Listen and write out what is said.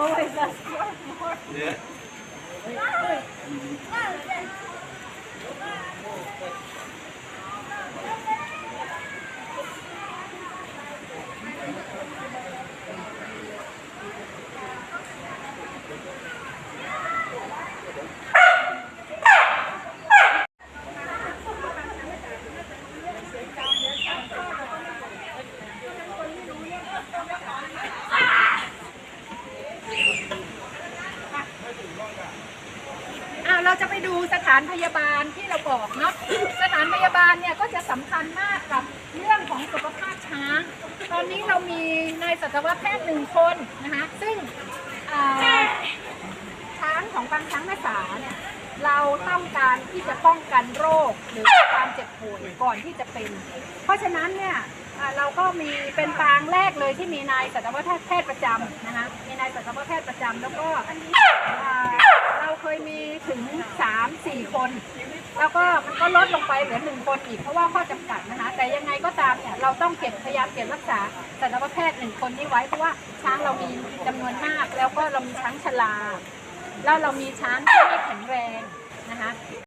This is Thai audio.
always ask for more. Yeah. ราจะไปดูสถานพยาบาลที่เราบอกเนาะสถานพยาบาลเนี่ยก็จะสำคัญมากกับเรื่องของสุขภาพช้าง ตอนนี้เรามีนายสัตวแพทย์หนึ่งคนนะคะซึ่งช้างของบางช้างแม่สาเนี่ยเราต้องการที่จะป้องกันโรคหรือความเจ็บป่วยก่อนที่จะเป็น เพราะฉะนั้นเนี่ยเราก็มีเป็นปางแรกเลยที่มีนายสัตวแพทย์ประจำนะคะมีนายสัตวแพทย์ประจำแล้วก็อ่าเราเคยมีถึามสี่คน แล้วก็มันก็ลดลงไปเหลือหนึ่งคนอีกเพราะว่าข้อจำกัดนะคะ แต่ยังไงก็ตามเนี่ยเราต้องเก็บพยายามเก็บรักษาสัตวแพทย์หนึ่งคนนี้ไว้เพราะว่าช้างเรามีจำนวนมาก แล้วก็เรามีช้างชราแล้วเรามีช้างที่ไม่แข็งแรงนะคะ